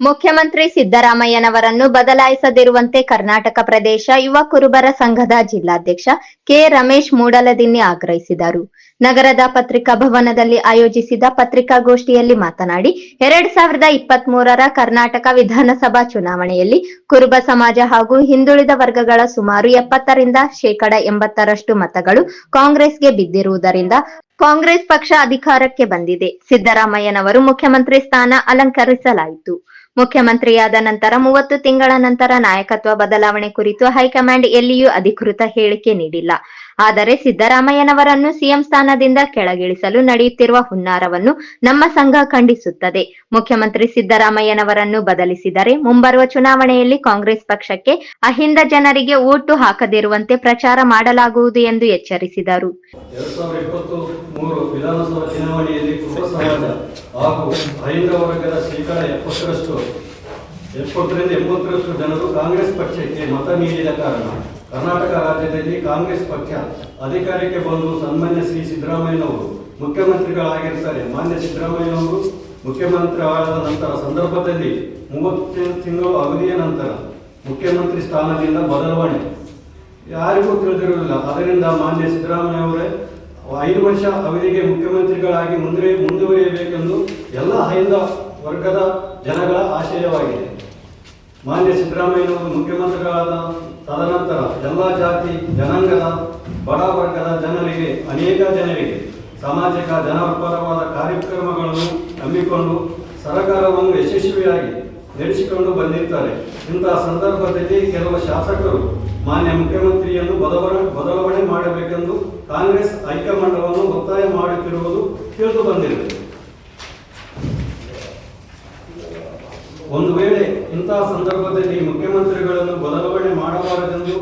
ಮುಖ್ಯಮಂತ್ರಿ ಸಿದ್ದರಾಮಯ್ಯನವರನ್ನು ಬದಲಾಯಿಸದಿರುವಂತೆ ಕರ್ನಾಟಕ ಪ್ರದೇಶ ಯುವ ಕುರುಬರ ಸಂಘದ ಜಿಲ್ಲಾಧ್ಯಕ್ಷ ಕೆ ರಮೇಶ್ ಮೂಡಲದಿನ್ನಿ ಆಗ್ರಹಿಸಿದರು. ನಗರದ ಪತ್ರಿಕಾ ಭವನದಲ್ಲಿ ಆಯೋಜಿಸಿದ ಪತ್ರಿಕಾಗೋಷ್ಠಿಯಲ್ಲಿ ಮಾತನಾಡಿ, ಎರಡ್ ಸಾವಿರದ ಇಪ್ಪತ್ತ್ ಮೂರರ ಕರ್ನಾಟಕ ವಿಧಾನಸಭಾ ಚುನಾವಣೆಯಲ್ಲಿ ಕುರುಬ ಸಮಾಜ ಹಾಗೂ ಹಿಂದುಳಿದ ವರ್ಗಗಳ ಸುಮಾರು ಎಪ್ಪತ್ತರಿಂದ ಶೇಕಡ ಎಂಬತ್ತರಷ್ಟು ಮತಗಳು ಕಾಂಗ್ರೆಸ್ಗೆ ಬಿದ್ದಿರುವುದರಿಂದ ಕಾಂಗ್ರೆಸ್ ಪಕ್ಷ ಅಧಿಕಾರಕ್ಕೆ ಬಂದಿದೆ. ಸಿದ್ದರಾಮಯ್ಯನವರು ಮುಖ್ಯಮಂತ್ರಿ ಸ್ಥಾನ ಅಲಂಕರಿಸಲಾಯಿತು. ಮುಖ್ಯಮಂತ್ರಿಯಾದ ನಂತರ ಮೂವತ್ತು ತಿಂಗಳ ನಂತರ ನಾಯಕತ್ವ ಬದಲಾವಣೆ ಕುರಿತು ಹೈಕಮಾಂಡ್ ಎಲ್ಲಿಯೂ ಅಧಿಕೃತ ಹೇಳಿಕೆ ನೀಡಿಲ್ಲ. ಆದರೆ ಸಿದ್ದರಾಮಯ್ಯನವರನ್ನು ಸಿಎಂ ಸ್ಥಾನದಿಂದ ಕೆಳಗಿಳಿಸಲು ನಡೆಯುತ್ತಿರುವ ಹುನ್ನಾರವನ್ನು ನಮ್ಮ ಸಂಘ ಖಂಡಿಸುತ್ತದೆ. ಮುಖ್ಯಮಂತ್ರಿ ಸಿದ್ದರಾಮಯ್ಯನವರನ್ನು ಬದಲಿಸಿದರೆ ಮುಂಬರುವ ಚುನಾವಣೆಯಲ್ಲಿ ಕಾಂಗ್ರೆಸ್ ಪಕ್ಷಕ್ಕೆ ಅಹಿಂದ ಜನರಿಗೆ ಓಟು ಹಾಕದಿರುವಂತೆ ಪ್ರಚಾರ ಮಾಡಲಾಗುವುದು ಎಂದು ಎಚ್ಚರಿಸಿದರು. ಎಪ್ಪತ್ತರಿಂದ ಎಪ್ಪತ್ತರಷ್ಟು ಜನರು ಕಾಂಗ್ರೆಸ್ ಪಕ್ಷಕ್ಕೆ ಮತ ನೀಡಿದ ಕಾರಣ ಕರ್ನಾಟಕ ರಾಜ್ಯದಲ್ಲಿ ಕಾಂಗ್ರೆಸ್ ಪಕ್ಷ ಅಧಿಕಾರಕ್ಕೆ ಬಂದು ಸನ್ಮಾನ್ಯ ಶ್ರೀ ಸಿದ್ದರಾಮಯ್ಯನವರು ಮುಖ್ಯಮಂತ್ರಿಗಳಾಗಿರ್ತಾರೆ. ಮಾನ್ಯ ಸಿದ್ದರಾಮಯ್ಯನವರು ಮುಖ್ಯಮಂತ್ರಿ ಆದ ನಂತರ ಸಂದರ್ಭದಲ್ಲಿ ಮೂವತ್ತು ತಿಂಗಳು ಅವಧಿಯ ನಂತರ ಮುಖ್ಯಮಂತ್ರಿ ಸ್ಥಾನದಿಂದ ಬದಲಾವಣೆ. ಯಾರಿಗೂ ತಿಳಿದಿರಲಿಲ್ಲ ಅದರಿಂದ ಮಾನ್ಯ ಸಿದ್ದರಾಮಯ್ಯ ಅವರೇ ಐದು ವರ್ಷ ಅವಧಿಗೆ ಮುಖ್ಯಮಂತ್ರಿಗಳಾಗಿ ಮುಂದೆ ಮುಂದುವರಿಯಬೇಕೆಂದು ಎಲ್ಲ ಹೈಂದ ವರ್ಗದ ಜನಗಳ ಆಶಯವಾಗಿದೆ. ಮಾನ್ಯ ಸಿದ್ದರಾಮಯ್ಯನವರು ಮುಖ್ಯಮಂತ್ರಿಗಳಾದ ತದನಂತರ ಎಲ್ಲ ಜಾತಿ, ಜನಾಂಗದ, ಬಡ ವರ್ಗದ ಜನರಿಗೆ, ಅನೇಕ ಜನರಿಗೆ ಸಾಮಾಜಿಕ ಜನಪರವಾದ ಕಾರ್ಯಕ್ರಮಗಳನ್ನು ಹಮ್ಮಿಕೊಂಡು ಸರ್ಕಾರವನ್ನು ಯಶಸ್ವಿಯಾಗಿ ನಡೆಸಿಕೊಂಡು ಬಂದಿರ್ತಾರೆ ಇಂತಹ ಸಂದರ್ಭದಲ್ಲಿ ಕೆಲವು ಶಾಸಕರು ಮಾನ್ಯ ಮುಖ್ಯಮಂತ್ರಿಯನ್ನು ಬದಲಾವಣೆ ಬದಲಾವಣೆ ಮಾಡಬೇಕೆಂದು ಕಾಂಗ್ರೆಸ್ ಹೈಕಮಾಂಡವನ್ನು ಒತ್ತಾಯ ಮಾಡುತ್ತಿರುವುದು ತಿಳಿದು ಬಂದಿದೆ ಒಂದು ವೇಳೆ ಇಂತಹ ಸಂದರ್ಭದಲ್ಲಿ ಮುಖ್ಯಮಂತ್ರಿಗಳನ್ನು ಬದಲಾವಣೆ ಮಾಡಬಾರದೆಂದು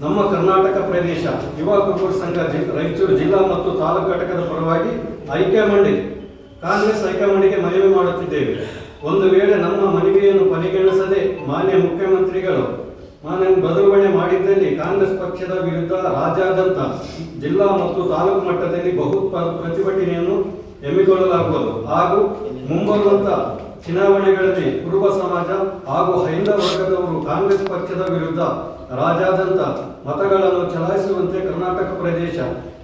ನಮ್ಮ ಕರ್ನಾಟಕ ಪ್ರದೇಶ ಯುವ ಕುಟುಂಬ ಸಂಘ ರೈಚೂರು ಜಿಲ್ಲಾ ಮತ್ತು ತಾಲೂಕು ಘಟಕದ ಪರವಾಗಿ ಹೈಕಮಾಂಡ್ ಕಾಂಗ್ರೆಸ್ ಹೈಕಮಾಂಡ್ಗೆ ಮನವಿ ಮಾಡುತ್ತಿದ್ದೇವೆ. ಒಂದು ವೇಳೆ ನಮ್ಮ ಮನವಿಯನ್ನು ಪರಿಗಣಿಸದೆ ಮಾನ್ಯ ಮುಖ್ಯಮಂತ್ರಿಗಳು ಮಾನ್ಯ ಬದಲಾವಣೆ ಮಾಡಿದ್ದಲ್ಲಿ ಕಾಂಗ್ರೆಸ್ ಪಕ್ಷದ ವಿರುದ್ಧ ರಾಜ್ಯಾದ್ಯಂತ ಜಿಲ್ಲಾ ಮತ್ತು ತಾಲೂಕು ಮಟ್ಟದಲ್ಲಿ ಬಹು ಪ್ರ- ಪ್ರತಿಭಟನೆಯನ್ನು ಹಮ್ಮಿಕೊಳ್ಳಲಾಗುವುದು. ಹಾಗೂ ಮುಂಬರುವಂತ ಚುನಾವಣೆಗಳಲ್ಲಿ ಕುರುಬ ಸಮಾಜ ಹಾಗೂ ಹೈಂದ ವರ್ಗದವರು ಕಾಂಗ್ರೆಸ್ ಪಕ್ಷದ ವಿರುದ್ಧ ರಾಜ್ಯಾದ್ಯಂತ ಮತಗಳನ್ನು ಚಲಾಯಿಸುವಂತೆ ಕರ್ನಾಟಕ ಪ್ರದೇಶ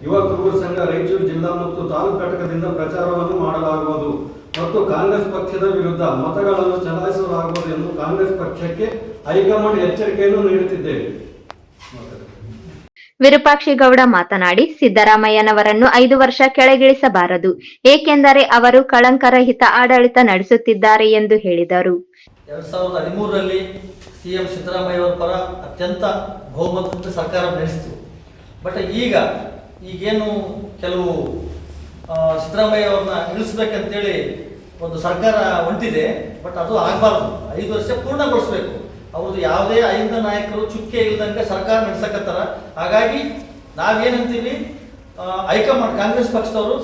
ಯುವ ಕುರುಬ ಸಂಘ ರಾಯಚೂರು ಜಿಲ್ಲಾ ಮತ್ತು ತಾಲೂಕು ಘಟಕದಿಂದ ಪ್ರಚಾರವನ್ನು ಮಾಡಲಾಗುವುದು. ಮತ್ತು ಕಾಂಗ್ರೆಸ್ ಪಕ್ಷದ ವಿರುದ್ಧ ಮತಗಳನ್ನು ಚಲಾಯಿಸಲಾಗುವುದು ಎಂದು ಕಾಂಗ್ರೆಸ್ ಪಕ್ಷಕ್ಕೆ ಹೈಕಮಾಂಡ್ ಎಚ್ಚರಿಕೆಯನ್ನು ನೀಡುತ್ತಿದ್ದೇವೆ. ವಿರೂಪಾಕ್ಷಿಗೌಡ ಮಾತನಾಡಿ, ಸಿದ್ದರಾಮಯ್ಯನವರನ್ನು ಐದು ವರ್ಷ ಕೆಳಗಿಳಿಸಬಾರದು. ಏಕೆಂದರೆ ಅವರು ಕಳಂಕರಹಿತ ಆಡಳಿತ ನಡೆಸುತ್ತಿದ್ದಾರೆ ಎಂದು ಹೇಳಿದರು. ಎರಡು ಸಾವಿರದ ಹದಿಮೂರರಲ್ಲಿ ಸಿ ಎಂ ಸಿದ್ದರಾಮಯ್ಯ ಅವರ ಪರ ಅತ್ಯಂತ ಬಹುಮತದಿಂದ ಸರ್ಕಾರ ನಡೆಸಿತು. ಬಟ್ ಈಗ ಈಗೇನು ಕೆಲವು ಸಿದ್ದರಾಮಯ್ಯ ಅವ್ರನ್ನ ಇಳಿಸ್ಬೇಕಂತೇಳಿ ಒಂದು ಸರ್ಕಾರ ಹೊಂಟಿದೆ ಬಟ್ ಅದು ಆಗಬಾರ್ದು. ಐದು ವರ್ಷ ಪೂರ್ಣಗೊಳಿಸ್ಬೇಕು. ಅವ್ರದ್ದು ಯಾವುದೇ ಐಂದ ನಾಯಕರು ಚುಕ್ಕೆ ಇಲ್ದಂಗೆ ಸರ್ಕಾರ ನಡೆಸಕತ್ತಾರ. ಹಾಗಾಗಿ ನಾವೇನಂತೀವಿ? ಹೈಕಮಾಂಡ್, ಕಾಂಗ್ರೆಸ್ ಪಕ್ಷದವರು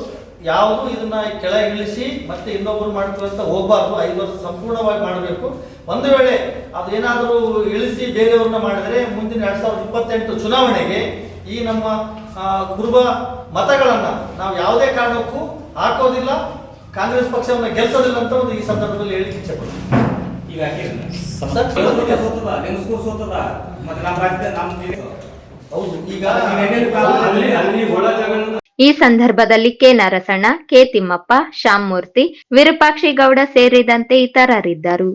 ಯಾವುದು ಇದನ್ನ ಕೆಳ ಇಳಿಸಿ ಮತ್ತೆ ಇನ್ನೊಬ್ಬರು ಮಾಡ್ತೀವಿ ಹೋಗ್ಬಾರ್ದು. ಐದು ವರ್ಷ ಸಂಪೂರ್ಣವಾಗಿ ಮಾಡಬೇಕು. ಒಂದು ವೇಳೆ ಅದೇನಾದರೂ ಇಳಿಸಿ ಬೇರೆಯವ್ರನ್ನ ಮಾಡಿದರೆ ಮುಂದಿನ ಎರಡ್ ಸಾವಿರದ ಇಪ್ಪತ್ತೆಂಟು ಚುನಾವಣೆಗೆ ಈ ನಮ್ಮ ಕುರುಬ ಮತಗಳನ್ನು ನಾವು ಯಾವುದೇ ಕಾರಣಕ್ಕೂ ಹಾಕೋದಿಲ್ಲ. ಕಾಂಗ್ರೆಸ್ ಪಕ್ಷವನ್ನು ಗೆಲ್ಸೋದಿಲ್ಲ ಅಂತ ಒಂದು ಈ ಸಂದರ್ಭದಲ್ಲಿ ಹೇಳಿಕೆ ಇಚ್ಛೆ ಈಗ ಹಾಕಿರಲ್ಲ ಸರ್, ಕೆಲವೊಂದಿಗೆ ಸೋತದ ಲಿಂಗಸ್ಕೂರ್ ಸೋತದ ಮತ್ತೆ ನಮ್ಮ ರಾಜ್ಯದ ನಮ್ಮ ಹೌದು ಈಗ ಅಲ್ಲಿ ಅಲ್ಲಿ ಒಳ ಜಗನ್ನ ಈ ಸಂದರ್ಭದಲ್ಲಿ ಕೆ ನರಸಣ್ಣ ಕೆ ತಿಮ್ಮಪ್ಪ ಶ್ಯಾಮಮೂರ್ತಿ ವಿರೂಪಾಕ್ಷಿಗೌಡ ಸೇರಿದಂತೆ ಇತರರಿದ್ದರು.